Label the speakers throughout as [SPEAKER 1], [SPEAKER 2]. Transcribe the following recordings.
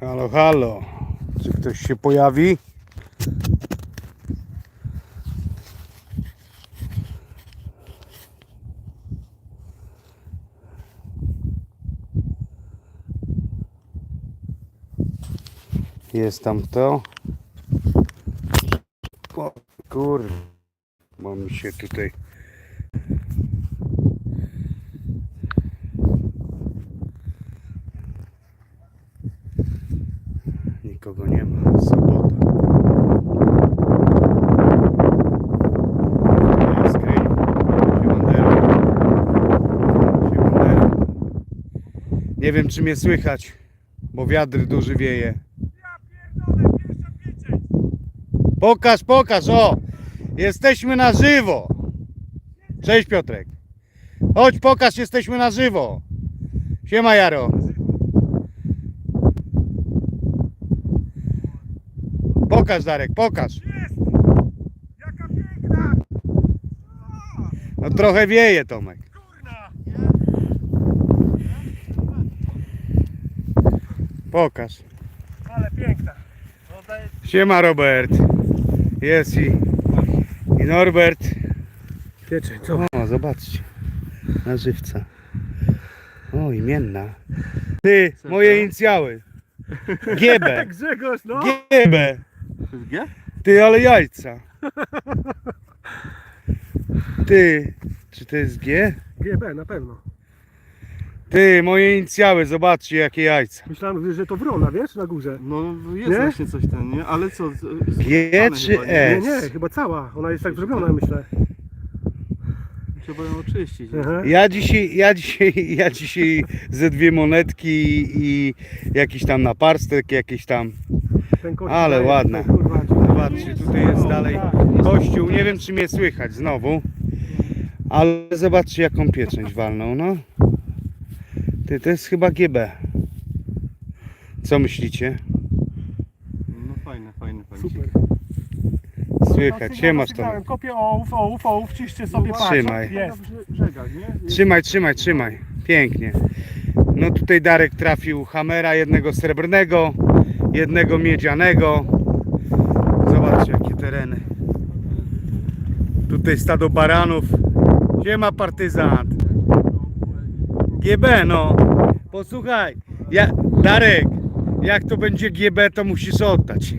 [SPEAKER 1] Halo, halo. Czy ktoś się pojawi? Jest tam kto? O, kur... Bo mi się tutaj... Nie wiem czy mnie słychać, bo wiatr duży wieje. Pokaż, pokaż, o! Jesteśmy na żywo! Cześć Piotrek. Chodź, pokaż, jesteśmy na żywo. Siema Jaro. Pokaż Darek, pokaż.
[SPEAKER 2] Jest! Jaka piękna!
[SPEAKER 1] No trochę wieje Tomek. Pokaż.
[SPEAKER 2] Ale piękna.
[SPEAKER 1] Siema Robert. Jest i, i Norbert.
[SPEAKER 2] Wiecie, co?
[SPEAKER 1] O, zobaczcie. Na żywca. O, imienna. Ty, moje inicjały. GB.
[SPEAKER 2] Grzegorz, no!
[SPEAKER 1] GB. Ty, ale jajca. Ty, czy to jest G?
[SPEAKER 2] GB, na pewno.
[SPEAKER 1] Ty, moje inicjały, zobaczcie jakie jajca.
[SPEAKER 2] Myślałem, że to wrona, wiesz, na górze.
[SPEAKER 3] No jest
[SPEAKER 2] Nie?
[SPEAKER 3] właśnie coś ten, nie? Ale co? z-
[SPEAKER 1] G czy
[SPEAKER 3] chyba, nie?
[SPEAKER 1] E?
[SPEAKER 2] Nie, nie, chyba cała. Ona jest tak zrobiona, myślę.
[SPEAKER 3] Trzeba ją oczyścić.
[SPEAKER 2] Aha.
[SPEAKER 1] Ja dzisiaj, ja dzisiaj, ja dzisiaj ze dwie monetki i jakiś tam naparstek, jakiś tam.
[SPEAKER 2] Ten kościół
[SPEAKER 1] Ale
[SPEAKER 2] daje kurwa,
[SPEAKER 1] Zobaczcie, tutaj jest dalej kościół. Nie wiem czy mnie słychać znowu. Ale zobaczcie jaką pieczęć walną, no. Ty, to jest chyba GB. Co myślicie?
[SPEAKER 3] No fajne, fajne, fajne.
[SPEAKER 2] Super.
[SPEAKER 1] Słychać, siemasz to.
[SPEAKER 2] Kopię ołów, ołów, ołów, ciście sobie patrz.
[SPEAKER 1] Trzymaj.
[SPEAKER 2] Jest.
[SPEAKER 3] Brzegach, nie?
[SPEAKER 1] Trzymaj, trzymaj, trzymaj. Pięknie. No tutaj Darek trafił hamera, jednego srebrnego, jednego miedzianego. Zobaczcie jakie tereny. Tutaj stado baranów. Siema partyzant. GB no. Posłuchaj, ja, Darek, jak to będzie GB to musisz oddać.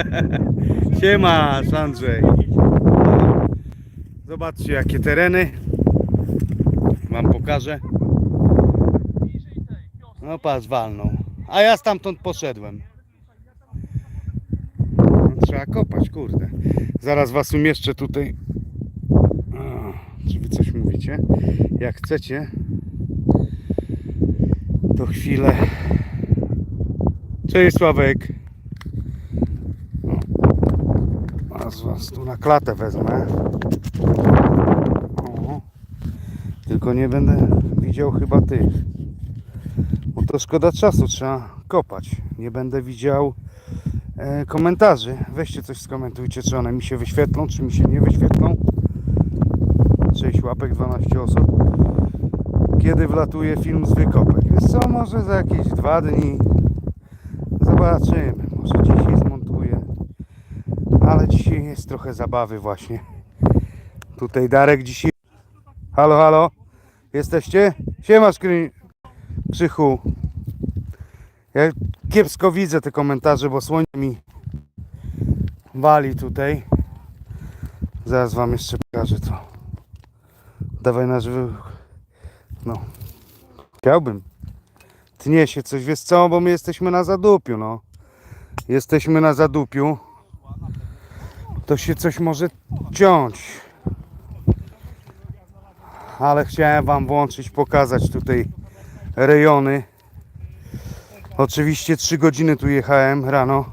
[SPEAKER 1] Siema Andrzej. Zobaczcie jakie tereny. Wam pokażę. No patrz, walną. A ja stamtąd poszedłem. No, trzeba kopać, kurde. Zaraz was umieszczę tutaj. O, czy wy coś mówicie? Jak chcecie, to chwilę. Cześć Sławek. O, Was, tu na klatę wezmę. O. Tylko nie będę widział chyba tych. Bo to szkoda czasu, trzeba kopać. Nie będę widział e, komentarzy. Weźcie coś skomentujcie, czy one mi się wyświetlą, czy mi się nie wyświetlą. 6 łapek, 12 osób. Kiedy wlatuje film z wykopek? Wiesz co, może za jakieś dwa dni. Zobaczymy. Może dzisiaj zmontuję. Ale dzisiaj jest trochę zabawy właśnie. Tutaj Darek dzisiaj Halo, halo. Jesteście? Siema skry... Krzychu. Ja kiepsko widzę te komentarze, bo słońce mi wali tutaj. Zaraz wam jeszcze pokażę to. Dawaj na żywy. No. Chciałbym. Tnie się coś, wiesz co, bo my jesteśmy na zadupiu, no. Jesteśmy na zadupiu. To się coś może ciąć ale chciałem Wam włączyć, pokazać tutaj rejony. Oczywiście 3 godziny tu jechałem rano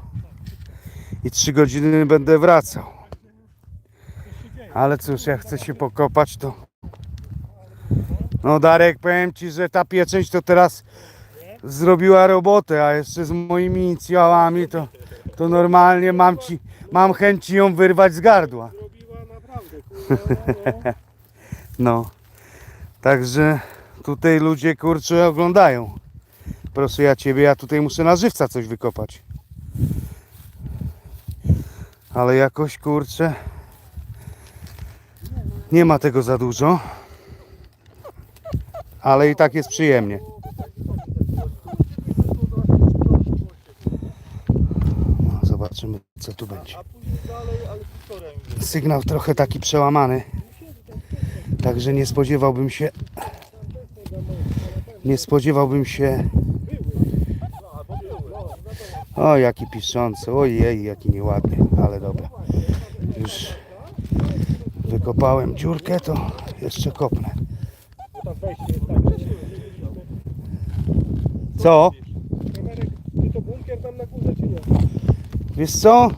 [SPEAKER 1] i 3 godziny będę wracał. Ale cóż, jak chcę się pokopać, to. No, Darek, powiem Ci, że ta pieczęć to teraz zrobiła robotę, a jeszcze z moimi inicjałami to, to normalnie mam, ci, mam chęć ją wyrwać z gardła. No. Także tutaj ludzie kurczę oglądają. proszę ja ciebie, ja tutaj muszę na żywca coś wykopać. Ale jakoś kurczę nie ma tego za dużo. Ale i tak jest przyjemnie. No, zobaczymy co tu będzie. Sygnał trochę taki przełamany. Także nie spodziewałbym się. Nie spodziewałbym się. O, jaki piszący. Ojej, jaki nieładny, ale dobra. Już wykopałem dziurkę, to jeszcze kopnę. Co?
[SPEAKER 2] Ty to bunkier tam na górze czy nie?
[SPEAKER 1] Wiesz co?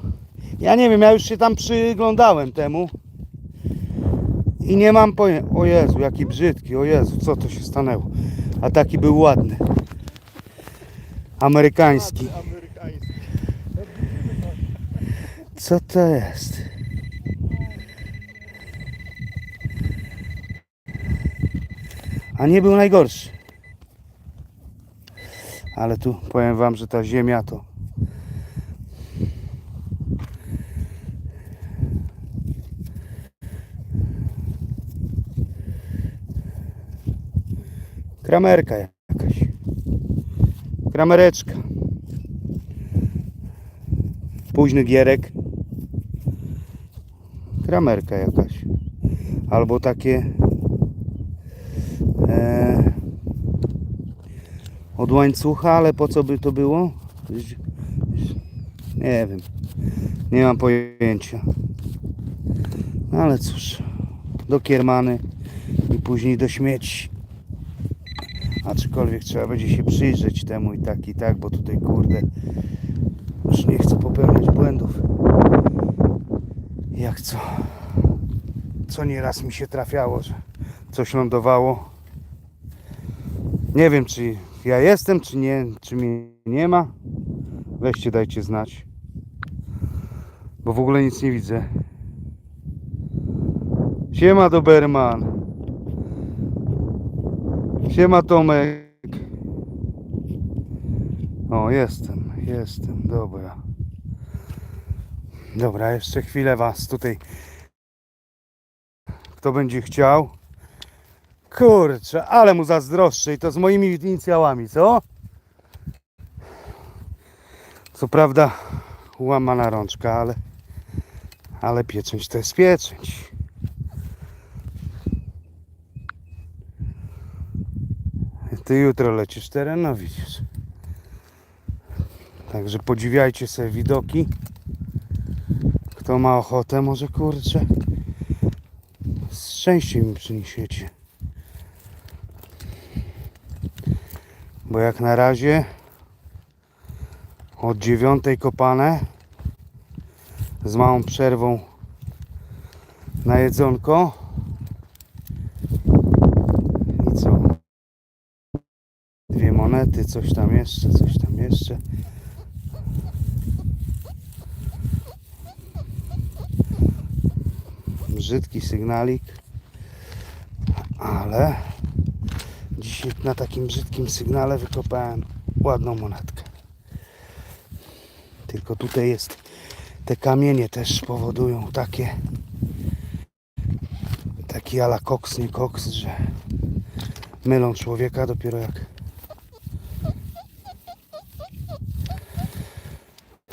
[SPEAKER 1] Ja nie wiem, ja już się tam przyglądałem temu. I nie mam pojęcia. O Jezu, jaki brzydki, o Jezu, co to się stanęło? A taki był ładny. Amerykański. Co to jest? A nie był najgorszy. Ale tu powiem wam, że ta ziemia to Kramerka jakaś. Kramereczka. Późny gierek. Kramerka jakaś. Albo takie e, od łańcucha, ale po co by to było? Nie wiem. Nie mam pojęcia. No ale cóż. Do kiermany i później do śmieci. Aczkolwiek trzeba będzie się przyjrzeć temu i tak i tak, bo tutaj kurde już nie chcę popełniać błędów. Jak co? Co nieraz mi się trafiało, że coś lądowało. Nie wiem czy ja jestem, czy nie, czy mnie nie ma. Weźcie dajcie znać. Bo w ogóle nic nie widzę. Siema Doberman. Siema Tomek. O, jestem, jestem, dobra. Dobra, jeszcze chwilę was tutaj. Kto będzie chciał? Kurczę, ale mu zazdroszczę i to z moimi inicjałami, co? Co prawda łamana rączka, ale ale pieczęć to jest pieczęć. Ty jutro lecisz teren, no widzisz. Także podziwiajcie sobie widoki. Kto ma ochotę, może kurczę. Szczęście mi przyniesiecie. Bo jak na razie od dziewiątej kopane z małą przerwą na jedzonko. I co? Dwie monety, coś tam jeszcze, coś tam jeszcze. Brzydki sygnalik, ale na takim brzydkim sygnale wykopałem ładną monetkę. Tylko tutaj jest, te kamienie też powodują takie, taki ala koks, nie koks, że mylą człowieka dopiero jak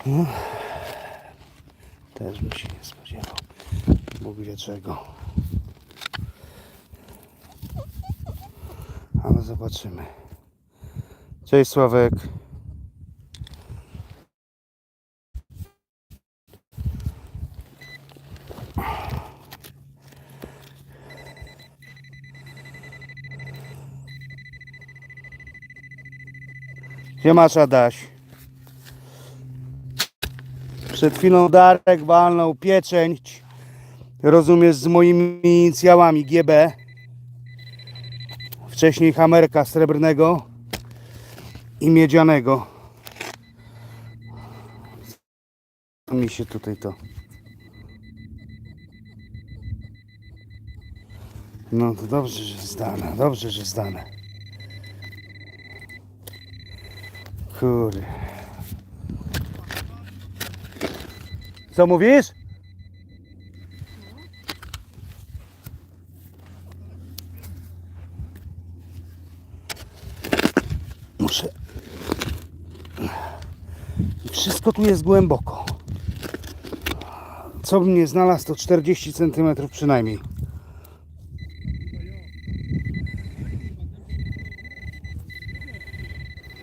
[SPEAKER 1] No, też bym się nie spodziewał. Bóg wie czego. Ale zobaczymy. Cześć Sławek. Siemasz Adaś. Przed chwilą Darek walnął pieczęć. Rozumiesz z moimi inicjałami GB. Wcześniej hamerka srebrnego i miedzianego. Co Mi się tutaj to. No to dobrze, że zdane. Dobrze, że zdane. Kurde. Co mówisz? Muszę. Wszystko tu jest głęboko. Co bym nie znalazł, to 40 cm przynajmniej.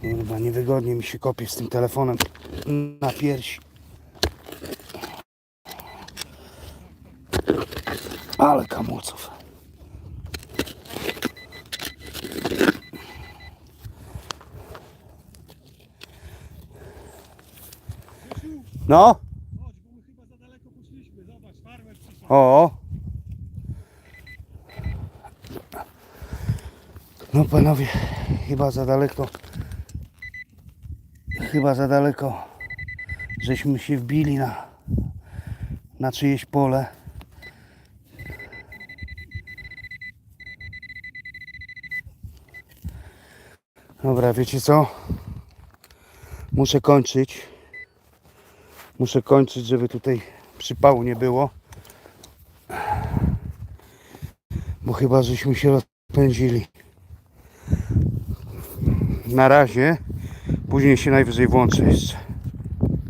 [SPEAKER 1] Kurwa, niewygodnie mi się kopie z tym telefonem na piersi. Ale kamulców. No,
[SPEAKER 2] Chodź, bo my chyba za daleko poszliśmy. Zobacz, farmer przyszedł.
[SPEAKER 1] o. No panowie, chyba za daleko. Chyba za daleko. Żeśmy się wbili na, na czyjeś pole. Dobra, wiecie co? Muszę kończyć. Muszę kończyć, żeby tutaj przypału nie było. Bo chyba żeśmy się rozpędzili. Na razie. Później się najwyżej włączę jeszcze.